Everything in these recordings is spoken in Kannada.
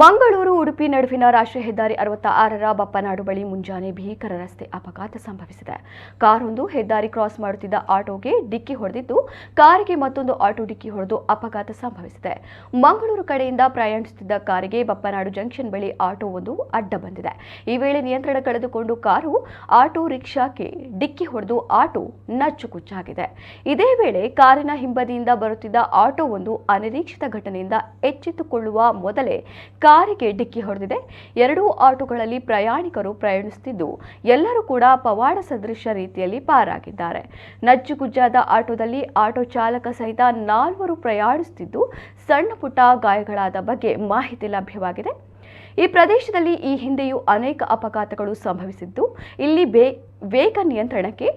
ಮಂಗಳೂರು, ಉಡುಪಿ ನಡುವಿನ ರಾಷ್ಟ್ರೀಯ ಹೆದ್ದಾರಿ ಅರವತ್ತ ಆರರ ಬಪ್ಪನಾಡು ಬಳಿ ಮುಂಜಾನೆ ಭೀಕರ ರಸ್ತೆ ಅಪಘಾತ ಸಂಭವಿಸಿದೆ. ಕಾರೊಂದು ಹೆದ್ದಾರಿ ಕ್ರಾಸ್ ಮಾಡುತ್ತಿದ್ದ ಆಟೋಗೆ ಡಿಕ್ಕಿ ಹೊಡೆದಿದ್ದು, ಕಾರಿಗೆ ಮತ್ತೊಂದು ಆಟೋ ಡಿಕ್ಕಿ ಹೊಡೆದು ಅಪಘಾತ ಸಂಭವಿಸಿದೆ. ಮಂಗಳೂರು ಕಡೆಯಿಂದ ಪ್ರಯಾಣಿಸುತ್ತಿದ್ದ ಕಾರಿಗೆ ಬಪ್ಪನಾಡು ಜಂಕ್ಷನ್ ಬಳಿ ಆಟೋ ಒಂದು ಅಡ್ಡ ಬಂದಿದೆ. ಈ ವೇಳೆ ನಿಯಂತ್ರಣ ಕಳೆದುಕೊಂಡು ಕಾರು, ಆಟೋ ರಿಕ್ಷಾಕ್ಕೆ ಡಿಕ್ಕಿ ಹೊಡೆದು ಆಟೋ ನಚ್ಚುಕುಚ್ಚಾಗಿದೆ. ಇದೇ ವೇಳೆ ಕಾರಿನ ಹಿಂಬದಿಯಿಂದ ಬರುತ್ತಿದ್ದ ಆಟೋ ಒಂದು ಅನಿರೀಕ್ಷಿತ ಘಟನೆಯಿಂದ ಎಚ್ಚೆತ್ತುಕೊಳ್ಳುವ ಮೊದಲೇ ಕಾರಿಗೆ ಡಿಕ್ಕಿ ಹೊಡೆದಿದೆ. ಎರಡೂ ಆಟೋಗಳಲ್ಲಿ ಪ್ರಯಾಣಿಕರು ಪ್ರಯಾಣಿಸುತ್ತಿದ್ದು, ಎಲ್ಲರೂ ಕೂಡ ಪವಾಡ ಸದೃಶ ರೀತಿಯಲ್ಲಿ ಪಾರಾಗಿದ್ದಾರೆ. ನಜ್ಜುಗುಜ್ಜಾದ ಆಟೋದಲ್ಲಿ ಆಟೋ ಚಾಲಕ ಸಹಿತ ನಾಲ್ವರು ಪ್ರಯಾಣಿಸುತ್ತಿದ್ದು, ಸಣ್ಣ ಪುಟ್ಟ ಗಾಯಗಳಾದ ಬಗ್ಗೆ ಮಾಹಿತಿ ಲಭ್ಯವಾಗಿದೆ. ಈ ಪ್ರದೇಶದಲ್ಲಿ ಈ ಹಿಂದೆಯೂ ಅನೇಕ ಅಪಘಾತಗಳು ಸಂಭವಿಸಿದ್ದು, ಇಲ್ಲಿ ಬೇ, ವೇಗ ನಿಯಂತ್ರಣಕ್ಕೆ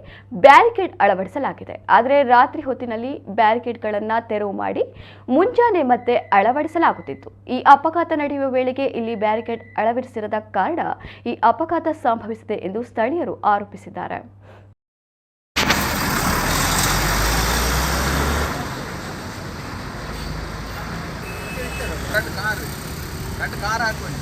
ಬ್ಯಾರಿಕೇಡ್ ಅಳವಡಿಸಲಾಗಿದೆ. ಆದರೆ ರಾತ್ರಿ ಹೊತ್ತಿನಲ್ಲಿ ಬ್ಯಾರಿಕೇಡ್ಗಳನ್ನು ತೆರವು ಮಾಡಿ ಮುಂಜಾನೆ ಮತ್ತೆ ಅಳವಡಿಸಲಾಗುತ್ತಿತ್ತು. ಈ ಅಪಘಾತ ನಡೆಯುವ ವೇಳೆಗೆ ಇಲ್ಲಿ ಬ್ಯಾರಿಕೇಡ್ ಅಳವಡಿಸಿರದ ಕಾರಣ ಈ ಅಪಘಾತ ಸಂಭವಿಸಿದೆ ಎಂದು ಸ್ಥಳೀಯರು ಆರೋಪಿಸಿದ್ದಾರೆ. రెండు కారు ఆడుకోండి